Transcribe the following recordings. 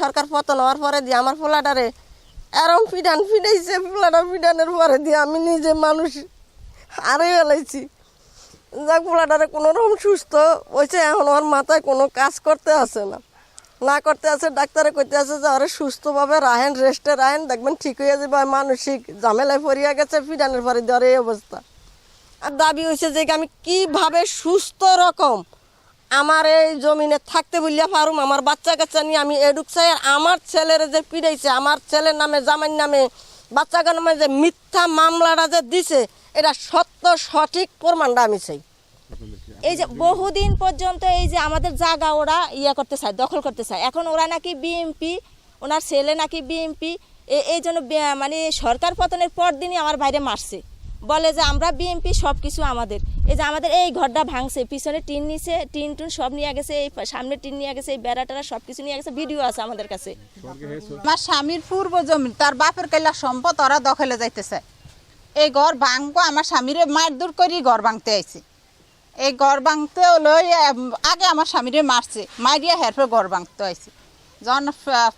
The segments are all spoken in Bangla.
সরকার পতন হওয়ার পরে দিয়ে আমার পোলাটারে এরম ফিডান ফিডাইছে পোলাটা ফিডানের পরে দিয়ে আমি নিজে মানুষ হারে ফেলাইছি। যাক, পোলাটারে কোনো রকম সুস্থ হয়েছে, এখন আমার মাথায় কোনো কাজ করতে আসে না। না করতে আছে ডাক্তারে করতে আছে যে আরে সুস্থভাবে রাহেন রেস্টে রাহেন দেখবেন ঠিক হয়ে যাবে মানসিক ঝামেলায় পড়িয়া গেছে ফিডানের পরে দেওয়ার এই অবস্থা। আর দাবি হয়েছে যে আমি কীভাবে সুস্থ রকম আমার এই জমিনে থাকতে বলিয়া পারুম, আমার বাচ্চা কাচ্চা নিয়ে আমি এডুক চাই আমার ছেলের যে পিড়াইছে, আমার ছেলের নামে জামাইর নামে, বাচ্চা নামে যে মিথ্যা মামলাটা যে দিছে, এটা সত্য সঠিক প্রমাণটা আমি চাই। এই যে বহুদিন পর্যন্ত এই যে আমাদের জায়গা ওরা ইয়ে করতে চায়, দখল করতে চায়। এখন ওরা নাকি বিএমপি, ওনার ছেলে নাকি বিএমপি এই জন্য মানে সরকার পতনের পর দিনই আমার বাইরে মারছে। বলে যে আমরা বিএমপি সব কিছু আমাদের। এই যে আমাদের এই ঘরটা ভাঙছে, পিছনে টিন নিছে, টিন টুন সব নিয়ে গেছে, এই সামনে টিন নিয়ে গেছে, এই বেড়াটারা সব কিছু নিয়ে গেছে, ভিডিও আছে আমাদের কাছে। আমার স্বামীর পূর্ব জমি, তার বাপের কাইলা সম্পদ ওরা দখলে যাইতেছে। এই ঘর ভাঙবো, আমার স্বামীরে মার দূর করি ঘর ভাঙতে আইছে। এই ঘর ভাঙতে লই আগে আমার স্বামীরে মারছে, মারিয়া হেরফে ঘর ভাঙতে আইছে। যখন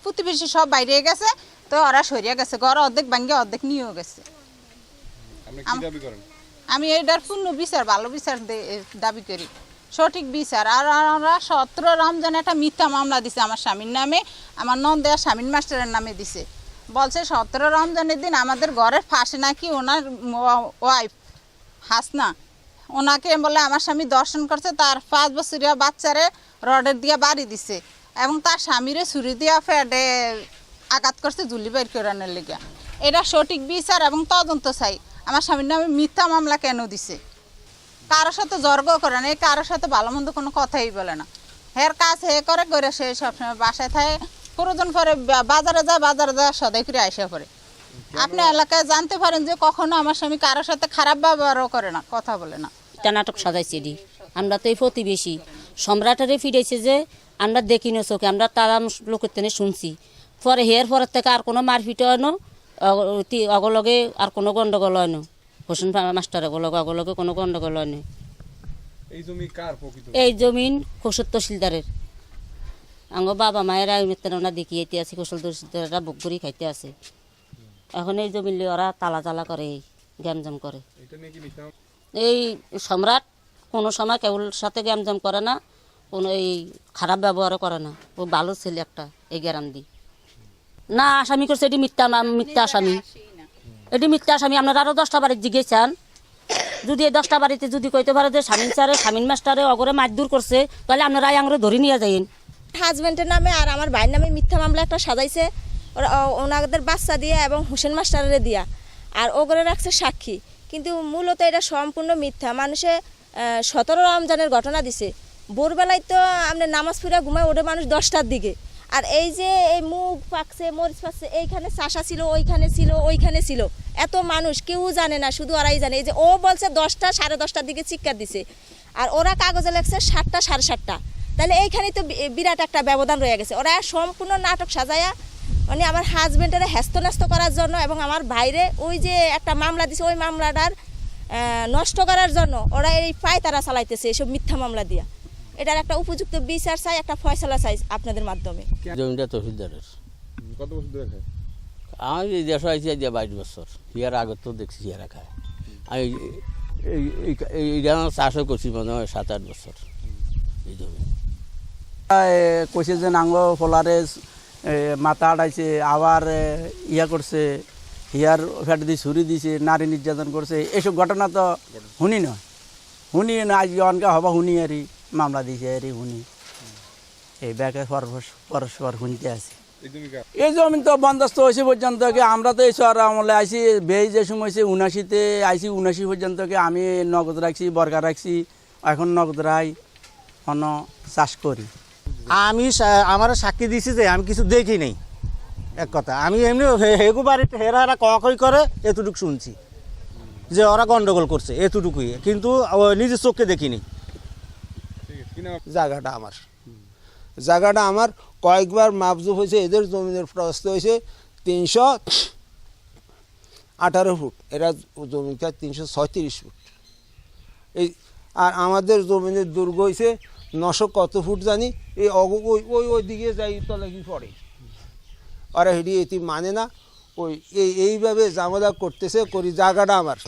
প্রতিবেশী সব বাইরে গেছে, তো ওরা সরিয়ে গেছে, ঘর অর্ধেক ভাঙিয়ে অর্ধেক নিয়েও গেছে আপনি কি দাবি করেন আমি এটার পূর্ণ বিচার ভালো বিচার দাবি করি। সঠিক বিচার। আর আমরা সতেরো রমজান একটা মিথ্যা মামলা দিছে আমার স্বামীর নামে। আমার নন্দেয়া স্বামীর মাস্টারের নামে দিছে। বলছে সতেরো রমজানের দিন আমাদের ঘরের ফাঁসে নাকি ওনার ওয়াইফ হাসনা। ওনাকে বলে আমার স্বামী দর্শন করছে তার পাঁচ বছরিয়া বাচ্চারে রডের দিয়ে বাড়ি দিছে এবং তার স্বামীরে ছুরি দিয়া ফেডে আঘাত করছে জুলি বের করানোর লেগে। এটা সঠিক বিচার এবং তদন্ত চাই। আমার স্বামীর নামে মিথ্যা মামলা কেন দিছে? কারোর সাথে জর্গ করে না এই কারোর সাথে ভালো মন্দ কোনো কথাই বলে না। হের কাজ হে করে করে সে সবসময় বাসায় থাকে প্রয়োজন পরে বাজারে যায় বাজারে যায় সদাই করে আসে পড়ে। আপনি এলাকায় জানতে পারেন যে কখনো আমার স্বামী কারোর সাথে খারাপ ব্যবহারও করে না কথা বলে না। এটা নাটক সাজাইছে এটি। আমরা তো এই প্রতিবেশী। সম্রাটেরে ফিরেছে যে আমরা দেখি না চোখে আমরা তারা লোকের তেনে শুনছি। পরে হের পরের থেকে আর কোনো মারপিট হয় না। অগলগে আর কোনো গন্ডগোল হয় না হোসেন মাস্টার অগলগে অগলগে কোনো গন্ডগোল হয় না এই জমি কার প্রকৃত? এই জমিন কৌশল তহসিলদারের। আঙ্গ বাবা মায়েরা মেতেন ওনা দেখি এতে আছে কৌশল তহসিলদারেরা বুক করি খাইতে আছে। এখন এই জমিন ওরা তালা তালা করে গ্যামজাম করে। এই সম্রাট কোনো সময় কেবল সাথে গ্যামজাম করে না কোনো এই খারাপ ব্যবহারও করে না। ও ভালো ছেলে একটা এই গ্যারাম দি না, আসামি করছে, এটি মিথ্যা মিথ্যা আসামি। এটি মিথ্যা আসামি, আপনারা আরও দশটা বাড়ির জিজ্ঞেসান। যদি এই দশটা বাড়িতে যদি কইতে পারে যে স্বামীন স্যারে, স্বামীন মাস্টারে অগরে মারধর করছে, তাহলে আপনারা আঙরে ধরে নিয়ে যাইন হাজব্যান্ডের নামে আর আমার ভাইয়ের নামে মিথ্যা মামলা একটা সাজাইছে, ওরা ওনাদের বাচ্চা দিয়ে এবং হোসেন মাস্টারের দিয়া, আর ওগরে রাখছে সাক্ষী। কিন্তু মূলত এটা সম্পূর্ণ মিথ্যা। মানুষে সতেরো রমজানের ঘটনা দিছে। ভোরবেলায় তো আপনি নামাজ পড়ে ঘুমায় ওঠে মানুষ দশটার দিকে। আর এই যে এই মুখ পাকছে, মরিচ পাকছে, এইখানে চাষা ছিল, ওইখানে ছিল ওইখানে ছিল। এত মানুষ, কেউ জানে না, শুধু ওরাই জানে। এই যে ও বলছে দশটা, সাড়ে দশটার দিকে চিৎকার দিছে। আর ওরা কাগজে লেখছে সাতটা, সাড়ে সাতটা। তাহলে এইখানেই তো বিরাট একটা ব্যবধান রয়ে গেছে। ওরা সম্পূর্ণ নাটক সাজায়া মানে আমার হাজবেন্ডের হ্যাস্ত করার জন্য এবং আমার ভাইরে ওই যে একটা মামলা দিছে, ওই মামলাটার নষ্ট করার জন্য ওরা এই পায় তারা চালাইতেছে, এইসব মিথ্যা মামলা দিয়া। এটার একটা উপযুক্ত বিচার চাই একটা ফয়সলা চাই আপনাদের মাধ্যমে। জমিটা তহসিলদারের কত বছর ধরে খায়? আমি এই দেশে আইছি আজ বাইশ বছর। ইয়ার আগে তো দেখছি ইয়ারা খায়। আমি এই- এই- এই এইটা চাষও করছি মনে হয় সাত আট বছর এই জমি। কইছে যে নাঙ্গ ফলারে মাথা আটাইছে আবার ইয়া করছে হিয়ার ফ্যাট দিয়ে ছুরি দিছে নারী নির্যাতন করছে এসব ঘটনা তো শুনি নয় শুনি না আজকে অনকে হবা শুনি আরই মামলা দিছে আরই শুনি এই ব্যাগে পরস্পর পরস্পর শুনতে আছে। এই জমি জমিন তো বন্দোবস্ত হয়েছে পর্যন্ত কি আমরা তো এই শহর আমলে আইসি বেই যে সময় হয়েছে উনাশিতে আইসি উনাশি পর্যন্ত কি আমি নগদ রাখছি বর্গা রাখছি এখন নগদ রাই অন্য চাষ করি। আমি সা- আমার সাক্ষী দিছি যে আমি কিছু দেখি নাই। এক কথা আমি এমনি হেগু বাড়িতে হেরা হেরা কই করে এতটুকু শুনছি। যে ওরা গন্ডগোল করছে এতটুকুই। কিন্তু ও নিজের চোখে দেখিনি। জায়গাটা আমার। জায়গাটা আমার কয়েকবার মাপজুপ হয়েছে এদের জমিনের প্রস্ত হয়েছে তিনশো আঠারো ফুট। এরা জমিটা তিনশো ছয়ত্রিশ ফুট। এই আর আমাদের জমিনের দুর্গ হয়েছে নশো কত ফুট জানি। এই ওই ওই ওই দিকে যাই তলে কি পড়ে। ওরা হেঁটে এটি মানে না ওই এই এইভাবে জামালা করতেছে করি জায়গাটা আমার।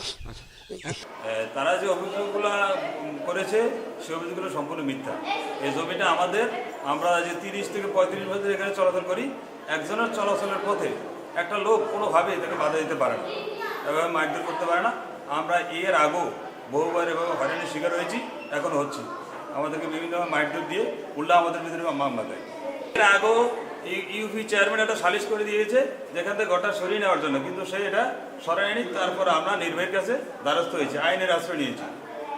তারা যে অভিযোগগুলো করেছে, সে অভিযোগগুলো সম্পূর্ণ মিথ্যা। এই জমিটা আমাদের, আমরা যে তিরিশ থেকে পঁয়ত্রিশ বছর এখানে চলাচল করি, একজনের চলাচলের পথে একটা লোক কোনোভাবেই তাকে বাধা দিতে পারে না, এভাবে মারধর করতে পারে না। আমরা এর আগেও বহুবার এভাবে হয়রানির শিকার হয়েছি, এখন হচ্ছি। আমাদেরকে বিভিন্নভাবে মারধর দিয়ে উল্টা আমাদের ভিতরে মামলা দেয়। এর আগেও ইউপি চেয়ারম্যান একটা সালিশ করে দিয়েছে, যেখান থেকে গোটা সরিয়ে নেওয়ার জন্য। কিন্তু সে এটা সরায়নি, তারপর আমরা নির্ভয়ের কাছে দ্বারস্থ হয়েছি, আইনের আশ্রয় নিয়েছি।